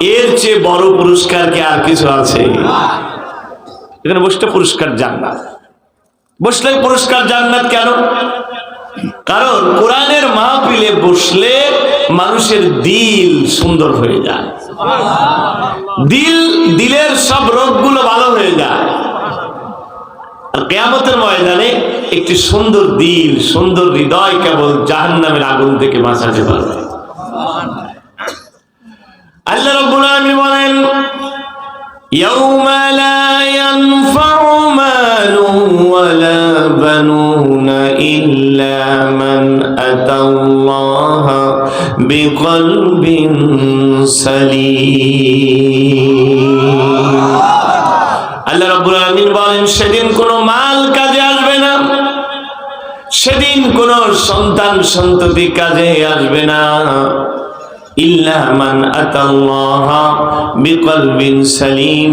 এর চেয়ে বড় পুরস্কার কি আর কিছু আছে? এখানে বসতে পুরস্কার জান্নাত। বসলে পুরস্কার যান জান্নাত কেন? কারণ কোরআনের মাহফিলে বসলে মানুষের দিল সুন্দর হয়ে যায়। দিল, দিলের সব রোগগুলো ভালো হয়ে যায়। আর কেয়ামতের ময়দানে একটি সুন্দর দিল, সুন্দর হৃদয় কেবল জাহান্নামের আগুন থেকে বাঁচাতে পারবে আল্লাহ রাব্বুল আলামিন বলেন يوم لا ينفع مال ولا بنون إلا من أتى الله بقلب سليم আল্লাহ রাব্বুল আলামিন বলেন সেদিন কোনো মাল কাজে আসবে না সেদিন কোন সন্তান সন্ততি কাজে আসবে না ইল্লা মান আতাল্লাহ বিকলবিন সালিম।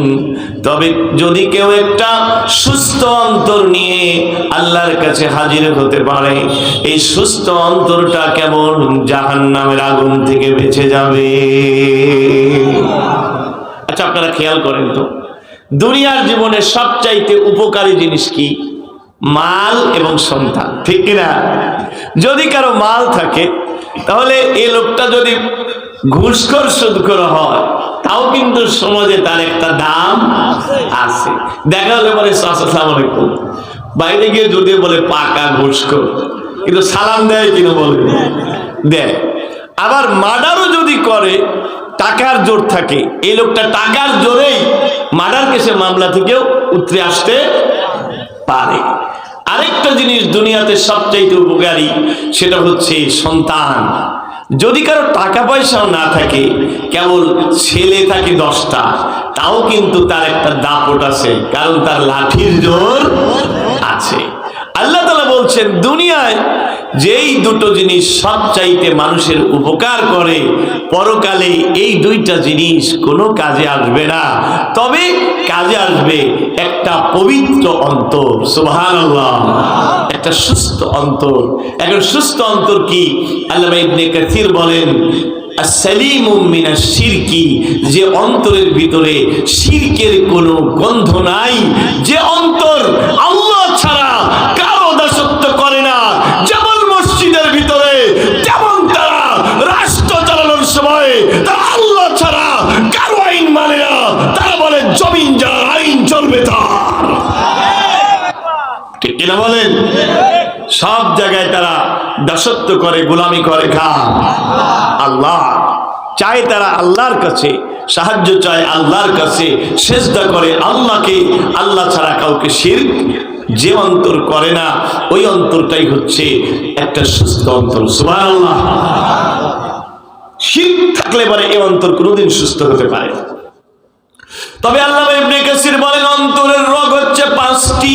তবে যদি কেউ একটা সুস্থ অন্তর নিয়ে আল্লাহর কাছে হাজির হতে পারে, এই সুস্থ অন্তরটা কেমন? জাহান্নামের আগুন থেকে বেঁচে যাবে। আচ্ছা আপনারা খেয়াল করেন তো, দুনিয়ার জীবনে সবচাইতে উপকারী জিনিস কি? মাল এবং সন্তান, ঠিক কিনা? যদি কারও মাল থাকে, তাহলে এই লোকটা যদি ঘুষখোর সুদখোর হয়, তাও কিন্তু সমাজে তার একটা দাম আছে। দেখা হলে বলে আসসালাম আলাইকুম। বাইরে গিয়ে যদি বলে, পাকা ঘুষখোর। কিন্তু সালাম দেয় কিনা বলে? দেয়। আবার মার্ডারও যদি করে, টাকার জোর থাকে। এই লোকটা টাকার জোরেই মার্ডার কেসে মামলা থেকেও উতরে আসতে পারে। আরেকটা জিনিস দুনিয়াতে সবচাইতে উপকারী, সেটা হচ্ছে সন্তান। যদি কারও টাকা পয়সাও না থাকে, কেবল ছেলে থাকে দশটা, তাও কিন্তু তার একটা দাপট আছে, কারণ তার লাঠির জোর আছে। আল্লাহ বলছেন, দুনিয়ায় যেই দুটো জিনিস সবচাইতে মানুষের উপকার করে, পরকালে এই দুইটা জিনিস কোনো কাজে আসবে না। তবে কাজে আসবে একটা পবিত্র অন্তর সুহান একটা সুস্থ অন্তর। এখন সুস্থ অন্তর কি? আল্লাহ ইবনে বলেন যে অন্তরের ভিতরে শিরকের কোনো গন্ধ নাই। যে অন্তর কিনা বলেন? সব জায়গায় তারা দাসত্ব করে, গোলামি করে খা আল্লাহ চায় তারা আল্লাহর কাছে, সাহায্য চায় আল্লাহর কাছে, সেজদা করে আল্লাহকে। আল্লাহ ছাড়া কাউকে শির যে অন্তর করে না, ওই অন্তরটাই হচ্ছে একটা সুস্থ অন্তর। সুবহানাল্লাহ। শির থাকলে পরে এই অন্তর কোনোদিন সুস্থ হতে পারে তবে আল্লাহ বলেন, অন্তরের রোগ হচ্ছে পাঁচটি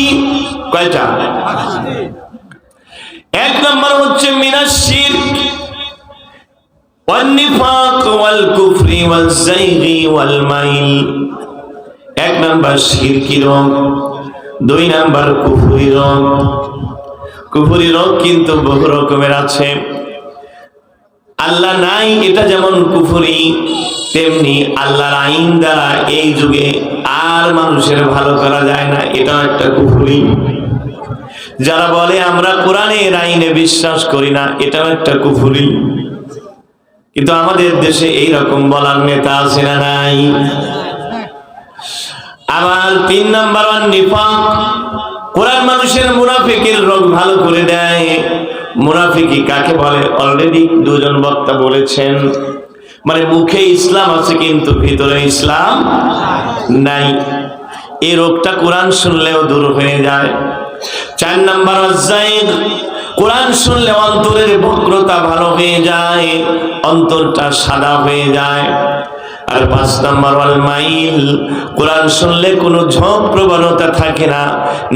কয়টা এক নম্বর হচ্ছে মিনাশির والنفاق والكفر والزيغ والميل এক নাম্বার শিরকি রোগ দুই নাম্বার কুফুরি রোগ কুফুরি রোগ কিন্তু বহু রকমের আছে আল্লাহ নাই, এটা যেমন কুফুরি, তেমনি আল্লাহর আইন দ্বারা এই যুগে আর মানুষের ভালো করা যায় না, এটাও একটা কুফুরি। যারা বলে, আমরা কোরআনের আইনে বিশ্বাস করি না এটাও একটা কুফুরি। কিন্তু আমাদের দেশে এই রকম বলার নেতা আছে না নাই? আবার তিন নাম্বার ওয়ান, নিফাক। কোরআন মানুষের মুনাফিকের রোগ ভালো করে দেয়। মুনাফিকি কাকে বলে? অলরেডি দুজন বক্তা বলেছেন। মানে মুখে ইসলাম আছে, কিন্তু ভিতরে ইসলাম নাই। এই রোগটা কোরআন শুনলেও দূর হয়ে যায়। চার নাম্বার কোরআন শুনলে অন্তরের বক্রতা ভালো হয়ে যায়, অন্তরটা সাদা হয়ে যায়। আর পাঁচ নাম্বার ওয়াল মাইল, কোরআন শুনলে কোনো ঝোঁক প্রবণতা থাকে না,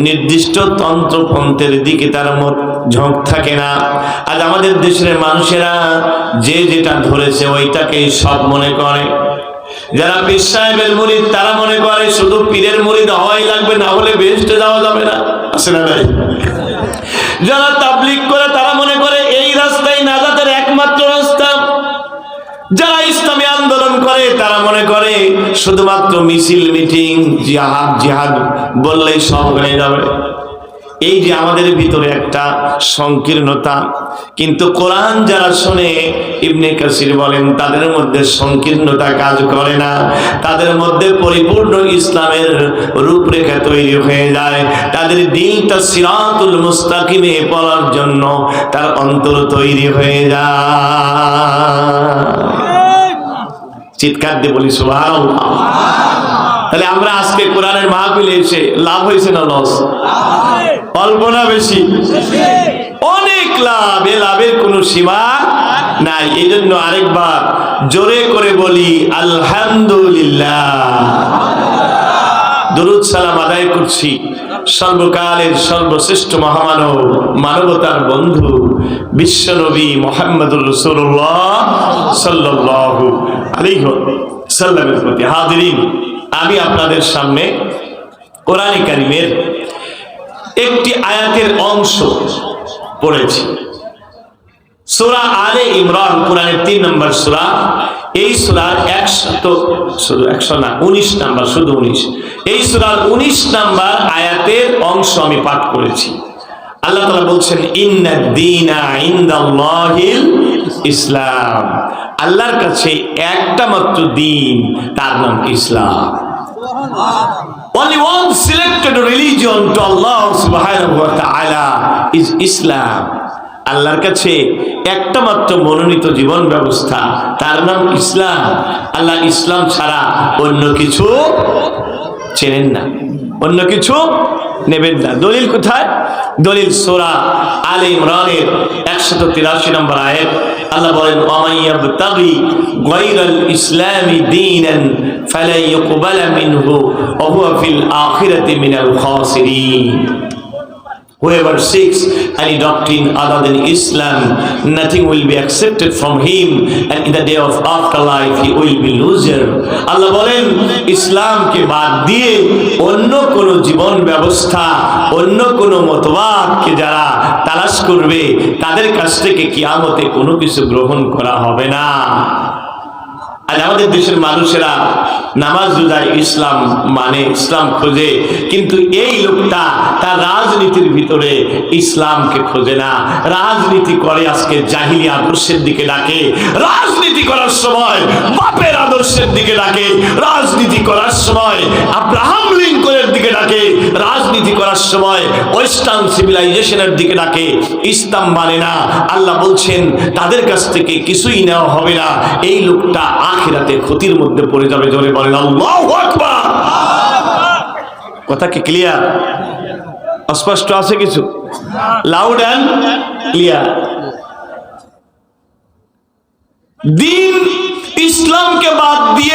নির্দিষ্ট তন্ত্রপন্থের দিকে তার মত ঝোঁক থাকে না। আজ আমাদের দেশের মানুষেরা যে যেটা ধরেছে ওইটাকেই সব মনে করে। যারা পীর সাহেবের মুরিদ, তারা মনে করে শুধু পীরের মুরিদ হওয়াই লাগবে, না হলে বেহেস্টে যাওয়া যাবে না। আছে না যারা তাবলিক করে, তারা মনে করে এই যারা ইসলামী আন্দোলন করে, তারা মনে করে শুধুমাত্র মিছিল, মিটিং, জিহাদ জিহাদ বললেই সব হয়ে যাবে। এই যে আমাদের ভিতরে একটা সংকীর্ণতা, কিন্তু কোরআন যারা শোনে, ইবনে কাসির বলেন, তাদের মধ্যে সংকীর্ণতা কাজ করে না। তাদের মধ্যে পরিপূর্ণ ইসলামের রূপরেখা তৈরি হয়ে যায়। তাদের দিনটা সিরাতুল মুস্তাকিমে পড়ার জন্য তার অন্তর তৈরি হয়ে যায়। চিৎকার দিয়ে বলি, সুবহানাল্লাহ। তাহলে আমরা আজকে কোরআনের মাহফিলে এসে লাভ হয়েছে না লস? অল্প না বেশি। অনেক লাভ, এ লাভের কোনো সীমা নাই। এই জন্য আরেকবার জোরে করে বলি, আলহামদুলিল্লাহ। দরুদ সালাম আদায় করছি। সর্বকালের সর্বশ্রেষ্ঠ মহামানব, মানবতার বন্ধু, বিশ্বনবী মোহাম্মদুর রসুল্লাহ সাল্লাল্লাহু আলাইহি সাল্লামের প্রতি হাজিরিন। আমি আপনাদের সামনে কোরআন কারিমের একটি আয়াতের অংশ পড়েছি। সুরা আলে ইমরান, কোরআনের তিন নম্বর সুরা। এই সুরার একশত শুধু একশো না, উনিশ নাম্বার, শুধু উনিশ। এই সুরার উনিশ নাম্বার আয়াতের অংশ আমি পাঠ করেছি। আল্লাহ তালা বলছেন ইসলাম। আল্লাহর কাছে একটা মাত্র দিন তার নাম ইসলাম। Only one selected religion to Allah subhanahu wa ta'ala is Islam. আল্লাহর কাছে একটা মাত্র মনোনীত জীবন ব্যবস্থা, তার নাম ইসলাম। আল্লাহ ইসলাম ছাড়া অন্য কিছু চেনেন না, অন্য কিছু নেবেন না। দলিল কোথায়? দলিল সোরা আলে ইমরানের একশত তিরাশি নম্বর আয়ের আল্লাহ বলেন ওমাইয়াবতাগি গায়রাল ইসলামি দীনান হুয়া Whoever seeks any doctrine other than Islam, nothing will be accepted from him, and in the day of afterlife he will be loser. আল্লাহ বলেন ইসলামকে বাদ দিয়ে অন্য কোন জীবন ব্যবস্থা অন্য কোন মতবাদকে যারা তালাশ করবে তাদের কাছ থেকে কিয়ামতে কোনো কিছু গ্রহণ করা হবে না আজ আমাদের দেশের মানুষেরা নামাজ রোজায় ইসলাম মানে ইসলাম খোঁজে, কিন্তু এই লোকটা তার রাজনীতির ভিতরে ইসলামকে খোঁজে না। রাজনীতি করে আজকে জাহিলি আদর্শের দিকে ডাকে। রাজনীতি করার সময় বাপের আদর্শের দিকে ডাকে। রাজনীতি করার সময় আব্রাহাম লিঙ্কনের দিকে ডাকে রাজনীতি করার সময় ওয়েস্টার্ন সিভিলাইজেশনের দিকে ডাকে, ইসলাম মানে না। আল্লাহ বলছেন, তাদের কাছ থেকে কিছুই নেওয়া হবে না। এই লোকটা আখিরাতে ক্ষতির মধ্যে পড়ে যাবে, জোরে বলেন কথা কি ক্লিয়ার অস্পষ্ট আছে কিছু? লাউড অ্যান্ড ক্লিয়ার দিন ইসলামকে বাদ দিয়ে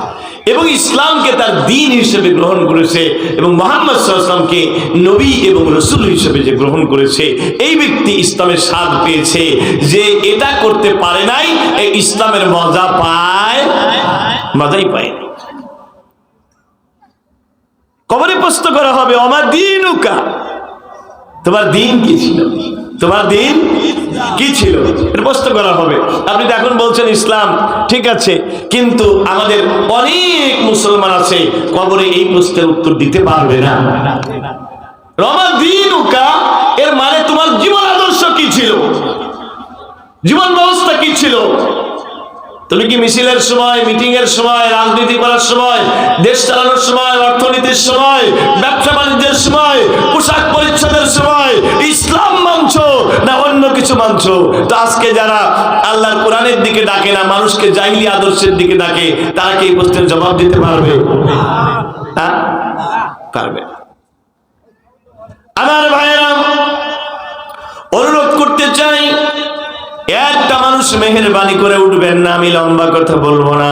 এবং ইসলামকে তার দিন হিসেবে গ্রহণ করেছে এবং মোহাম্মদ সাল্লামকে নবী এবং রসুল হিসেবে যে গ্রহণ করেছে, এই ব্যক্তি ইসলামের স্বাদ পেয়েছে যে এটা করতে পারে নাই এই ইসলামের মজা পায়, মজাই পায় কবরে প্রশ্ন করা হবে আমার দিন তোমার দিন কি ছিল? তোমার দিন কি ছিল? এটা প্রশ্ন করা হবে। আপনি তো এখন বলছেন ইসলাম, ঠিক আছে, কিন্তু আমাদের অনেক মুসলমান আছে, কবরে এই প্রশ্নের উত্তর দিতে পারবে না। রমা দিন এর মানে তোমার জীবন আদর্শ কি ছিল? জীবন ব্যবস্থা কি ছিল? তুমি কি মিছিলের সময় মিটিং এর সময়, রাজনীতি করার সময়, দেশ চালানোর সময়, অর্থনীতির সময়, ব্যবসা বাণিজ্যের সময়, পোশাক পরিচ্ছদের সময় কিছু আজকে যারা আল্লাহর কোরআনের দিকে ডাকে না, মানুষকে জাহিলি আদর্শের দিকে ডাকে, তারা কি এই প্রশ্নের জবাব দিতে পারবে? হ্যাঁ? পারবে। আমার অনুরোধ করতে চাই, একটা মানুষ মেহেরবানি করে উঠবেন না, আমি লম্বা কথা বলব না।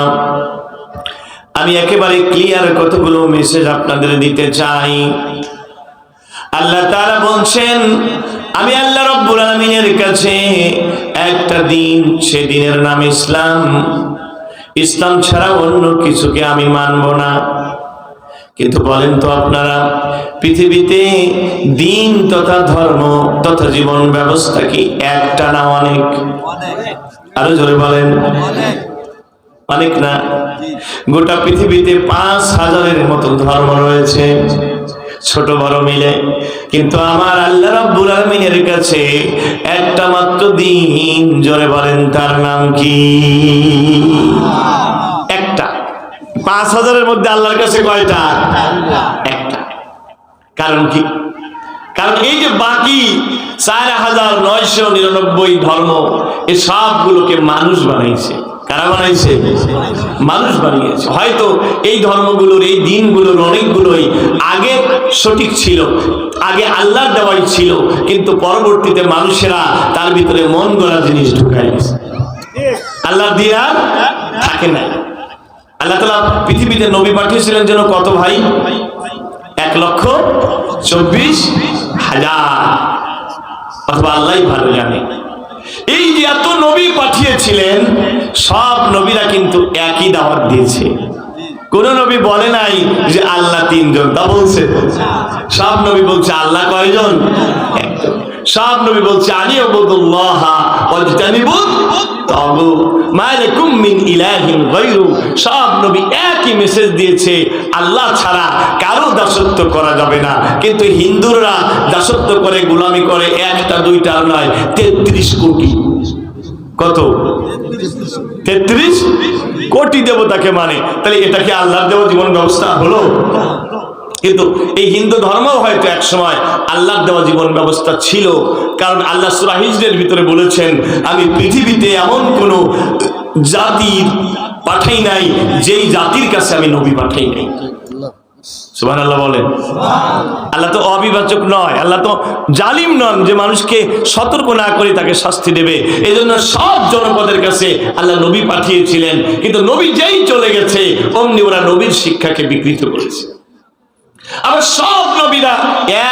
আমি একেবারে ক্লিয়ার কতগুলো মেসেজ আপনাদের দিতে চাই। আল্লাহ তাআলা বলছেন আমি আল্লাহ রব্বুল আলামিনের কাছে একটা দিন, সে দিনের নাম ইসলাম। ইসলাম ছাড়া অন্য কিছুকে আমি মানব না। কিন্তু বলেন তো আপনারা, পৃথিবীতে দিন তথা ধর্ম তথা জীবন ব্যবস্থা কি একটা না অনেক? আরও জোরে বলেন। অনেক না? গোটা পৃথিবীতে পাঁচ হাজারের মতো ধর্ম রয়েছে। ছোট বড় মিলে। কিন্তু আমার আল্লাহ রাব্বুল আলামিনের কাছে একটা মাত্র দিন, জোরে বলেন, তার নাম কি? একটা। পাঁচ হাজারের মধ্যে আল্লাহর কাছে কয়টা? একটা। কারণ কি? কারণ এই যে বাকি চার হাজার নয়শো নিরানব্বই ধর্ম, এ সবগুলোকে মানুষ বানাইছে। কারা বানাইছে? মানুষ বানিয়েছে। হয়তো এই ধর্মগুলোর, এই দিনগুলোর, অনেকগুলোই আগে সঠিক ছিল, আগে আল্লাহর দেওয়াই ছিল, কিন্তু পরবর্তীতে মানুষেরা তার ভিতরে মন গড়া জিনিস ঢুকাইছে আল্লাহ দিয়া থাকে না আল্লাহ তালা পৃথিবীতে নবী পাঠিয়েছিলেন যেন কত ভাই? এক লক্ষ চব্বিশ হাজার। অথবা আল্লাহ ভালো জানে। এই এত নবী পাঠিয়েছিলেন, সব নবীরা কিন্তু একই দাওয়াত দিয়েছে। কোন নবী বলে নাই যে আল্লাহ তিনজন, তা বলছে। সব নবী বলছে, আল্লাহ কয়জন? সব নবী বলছে একই মেসেজ দিয়েছে, আল্লাহ ছাড়া কারও করা যাবে না। কিন্তু হিন্দুরা দাসত্ব করে, গোলামি করে, একটা, দুইটা নয়, তেত্রিশ কোটি। কত? তেত্রিশ? কোটি দেবতাকে মানে। তাহলে এটা কি আল্লাহর দেওয়া জীবন ব্যবস্থা? হলো? কিন্তু এই হিন্দু ধর্ম হয়তো এক সময় আল্লাহর দেওয়া জীবন ব্যবস্থা ছিল। কারণ আল্লাহ সুরাহিজদের ভিতরে বলেছেন, আমি পৃথিবীতে এমন কোন জাতির পাঠাই নাই, যেই জাতির কাছে আমি নবী পাঠাই নাই। সুবাহ আল্লাহ বলেন। আল্লাহ তো অবিভাজক নয়, আল্লাহ তো জালিম নন যে মানুষকে সতর্ক না করে তাকে শাস্তি দেবে। এই জন্য সব জনপদের কাছে আল্লাহ নবী পাঠিয়েছিলেন, কিন্তু নবী যেই চলে গেছে, অমনি ওরা নবীর শিক্ষাকে বিকৃত করেছে। আবার সব নবীরা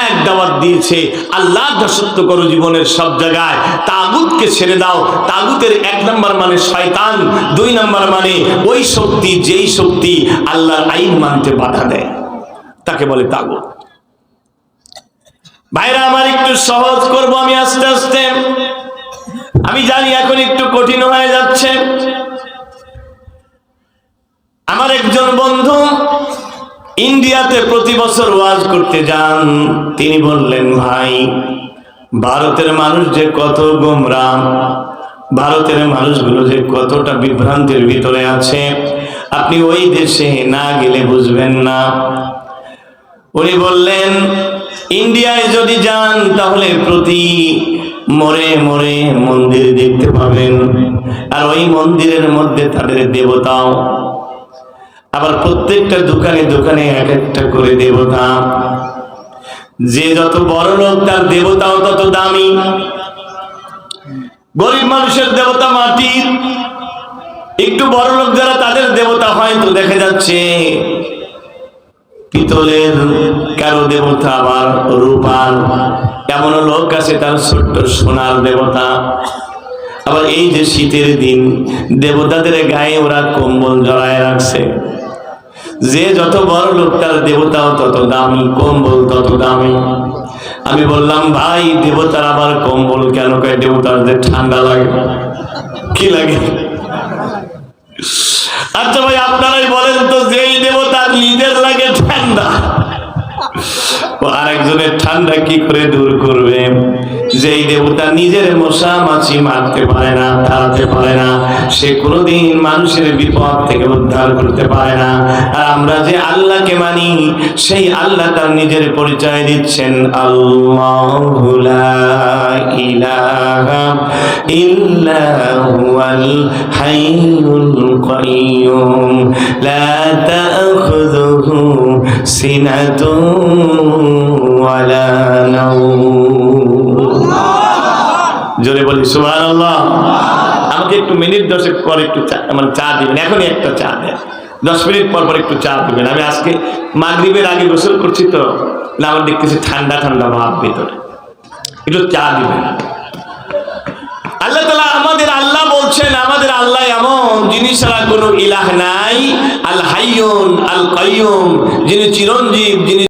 এক দাওয়াত দিয়েছে, আল্লাহ দাসত্ব করো জীবনের সব জায়গায়, তাগুতকে ছেড়ে দাও। তাগুতের এক নম্বর মানে শয়তান, দুই নম্বর মানে ওই শক্তি, যেই শক্তি আল্লাহর আইন মানতে বাধা দেয়। তাকে বলে তাগুত। ভাইরা, আমার একটু সহজ করব আমি আস্তে আস্তে। আমি জানি এখন একটু কঠিন হয়ে যাচ্ছে। আমার একজন বন্ধু ইন্ডিয়াতে প্রতি বছর ওয়াজ করতে যান। তিনি বললেন, ভাই, ভারতের মানুষ যে কত গোমরাম ভারতের মানুষগুলো যে কতটা বিভ্রান্তির ভিতরে আছে, আপনি ওই দেশে না গেলে বুঝবেন না। উনি বললেন, ইন্ডিয়ায় যদি যান, তাহলে প্রতি মরে মরে মন্দির দেখতে পাবেন। আর ওই মন্দিরের মধ্যে তাদের দেবতাও। আবার প্রত্যেকটা দোকানে দোকানে এক একটা করে দেবতা। যে যত বড় লোক, তার দেবতাও তত দামি। গরিব মানুষের দেবতা মাটির। একটু বড় লোক যারা, তাদের দেবতা হয়তো দেখা যাচ্ছে পিতলের কারও দেবতা আবার রূপার এমন লোক আছে তার ছোট্ট সোনার দেবতা। আবার এই যে শীতের দিন, দেবতাদের গায়ে ওরা কম্বল জড়ায় রাখছে। যে যত বড় লোক তার দেবতাও তত দামি, কম্বল তত দামি। আমি বললাম, ভাই, দেবতার আবার কম্বল কেন কয়? দেবতাদের ঠান্ডা লাগে। কি লাগে? আচ্ছা ভাই, আপনারাই বলেন তো, যেই দেবতার নিজের লাগে ঠান্ডা। আরেকজনের ঠান্ডা কি করে দূর করবে? যেই দেবতা নিজের মশা মাছি মারতে পারে না, তাড়াতে পারে না, সে কোনোদিন মানুষের বিপদ থেকে উদ্ধার করতে পারে না। আর আমরা যে আল্লাহকে মানি, সেই আল্লাহ তার নিজের পরিচয় দিচ্ছেন, আল্লাহু সিনাতুন ওয়ালা নাওম জোরে বলি, সুবহানাল্লাহ। আমাকে একটু মিনিট দশেক পর একটু মানে চা দিবেন, এখনই একটা চা দেন। দশ মিনিট পর পর একটু চা দিবেন। আমি আজকে মাগরিবের আগে গোসল করছি তো, না, আমার দেখতেছি ঠান্ডা ঠান্ডা ভাব ভিতরে। একটু চা দিবেন। আল্লাহ তালা আমাদের আল্লাহ বলছেন, আমাদের আল্লাহ এমন যিনি ছাড়া কোনো ইলাহ নাই। আল হাইয়ুন, আল কাইয়ুম, যিনি চিরঞ্জীব, যিনি